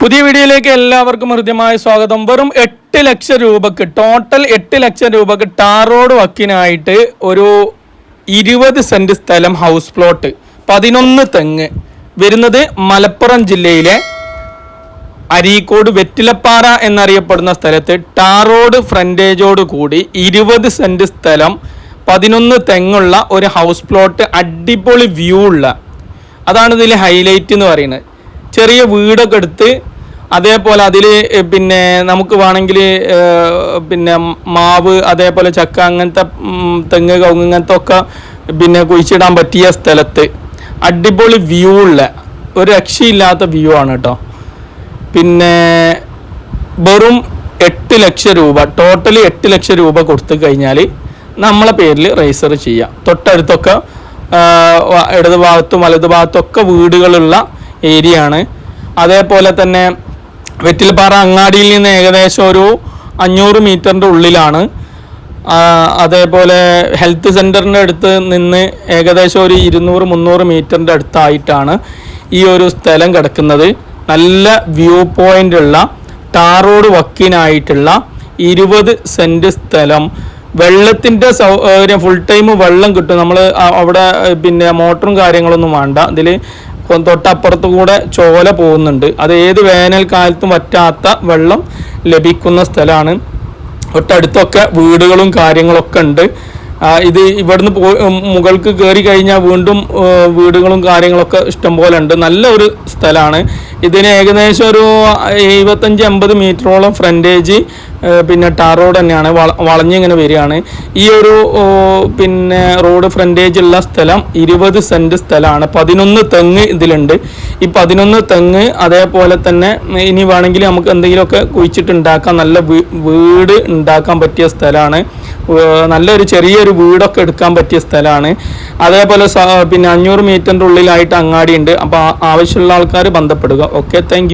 പുതിയ വീഡിയോയിലേക്ക് എല്ലാവർക്കും ഹൃദ്യമായ സ്വാഗതം. വെറും എട്ട് ലക്ഷം രൂപക്ക് ടോട്ടൽ എട്ട് ലക്ഷം രൂപക്ക് ടാറോഡ് വക്കിനായിട്ട് ഒരു ഇരുപത് സെന്റ് സ്ഥലം ഹൗസ് പ്ലോട്ട് പതിനൊന്ന് തെങ്ങ്. വരുന്നത് മലപ്പുറം ജില്ലയിലെ അരീക്കോട് വെറ്റിലപ്പാറ എന്നറിയപ്പെടുന്ന സ്ഥലത്ത് ടാറോഡ് ഫ്രണ്ടേജോട് കൂടി ഇരുപത് സെന്റ് സ്ഥലം പതിനൊന്ന് തെങ്ങുള്ള ഒരു ഹൗസ് പ്ലോട്ട് അടിപൊളി വ്യൂ ഉള്ള. അതാണ് ഇതിൽ ഹൈലൈറ്റ് എന്ന് പറയുന്നത്. ചെറിയ വീടൊക്കെ എടുത്ത് അതേപോലെ അതിൽ പിന്നെ നമുക്ക് വേണമെങ്കിൽ പിന്നെ മാവ് അതേപോലെ ചക്ക അങ്ങനത്തെ തെങ്ങ് കവുങ്ങ് അങ്ങനത്തെ ഒക്കെ പിന്നെ കുഴിച്ചിടാൻ പറ്റിയ സ്ഥലത്ത് അടിപൊളി വ്യൂ ഉള്ള ഒരു രക്ഷയില്ലാത്ത വ്യൂ ആണ് കേട്ടോ പിന്നെ വെറും എട്ട് ലക്ഷം രൂപ ടോട്ടലി എട്ട് ലക്ഷം രൂപ കൊടുത്തു കഴിഞ്ഞാൽ നമ്മളെ പേരിൽ രജിസ്റ്റർ ചെയ്യാം. തൊട്ടടുത്തൊക്കെ ഇടതുഭാഗത്തും വലതുഭാഗത്തും ഒക്കെ വീടുകളുള്ള ഏരിയ ആണ്. അതേപോലെ തന്നെ വെറ്റിൽപ്പാറ അങ്ങാടിയിൽ നിന്ന് ഏകദേശം ഒരു അഞ്ഞൂറ് മീറ്ററിന്റെ ഉള്ളിലാണ്. അതേപോലെ ഹെൽത്ത് സെന്ററിന്റെ അടുത്ത് നിന്ന് ഏകദേശം ഒരു ഇരുന്നൂറ് മുന്നൂറ് മീറ്ററിന്റെ അടുത്തായിട്ടാണ് ഈ ഒരു സ്ഥലം കിടക്കുന്നത്. നല്ല വ്യൂ പോയിന്റ് ഉള്ള ടാർ റോഡ് വക്കിനായിട്ടുള്ള ഇരുപത് സെന്റ് സ്ഥലം. വെള്ളത്തിന്റെ സൗകര്യം ഫുൾ ടൈം വെള്ളം കിട്ടും. നമ്മൾ അവിടെ പിന്നെ മോട്ടറും കാര്യങ്ങളൊന്നും വേണ്ട. ഇതിൽ തൊട്ടപ്പുറത്ത് കൂടെ ചോല പോകുന്നുണ്ട്. അത് ഏത് വേനൽക്കാലത്തും വറ്റാത്ത വെള്ളം ലഭിക്കുന്ന സ്ഥലമാണ്. തൊട്ടടുത്തൊക്കെ വീടുകളും കാര്യങ്ങളൊക്കെ ഉണ്ട്. ഇത് ഇവിടുന്ന് പോ മുകൾക്ക് കയറി കഴിഞ്ഞാൽ വീണ്ടും വീടുകളും കാര്യങ്ങളൊക്കെ ഇഷ്ടംപോലെ ഉണ്ട്. നല്ല ഒരു സ്ഥലമാണ്. ഇതിന് ഏകദേശം ഒരു എഴുപത്തഞ്ച് അമ്പത് മീറ്ററോളം ഫ്രണ്ടേജ് പിന്നെ ടാർ റോഡ് തന്നെയാണ്. വള വളഞ്ഞിങ്ങനെ വരികയാണ്. ഈ ഒരു പിന്നെ റോഡ് ഫ്രണ്ടേജ് ഉള്ള സ്ഥലം ഇരുപത് സെന്റ് സ്ഥലമാണ്. പതിനൊന്ന് തെങ്ങ് ഇതിലുണ്ട്. ഈ പതിനൊന്ന് തെങ്ങ് അതേപോലെ തന്നെ ഇനി വേണമെങ്കിൽ നമുക്ക് എന്തെങ്കിലുമൊക്കെ കുഴിച്ചിട്ട് ഉണ്ടാക്കാം നല്ല വീട് ഉണ്ടാക്കാൻ പറ്റിയ സ്ഥലമാണ്. നല്ലൊരു ചെറിയൊരു വീടൊക്കെ എടുക്കാൻ പറ്റിയ സ്ഥലമാണ്. അതേപോലെ പിന്നെ അഞ്ഞൂറ് മീറ്ററിന്റെ ഉള്ളിലായിട്ട് അങ്ങാടി ഉണ്ട് അപ്പോൾ ആവശ്യമുള്ള ആൾക്കാർ ബന്ധപ്പെടുക. Okay thank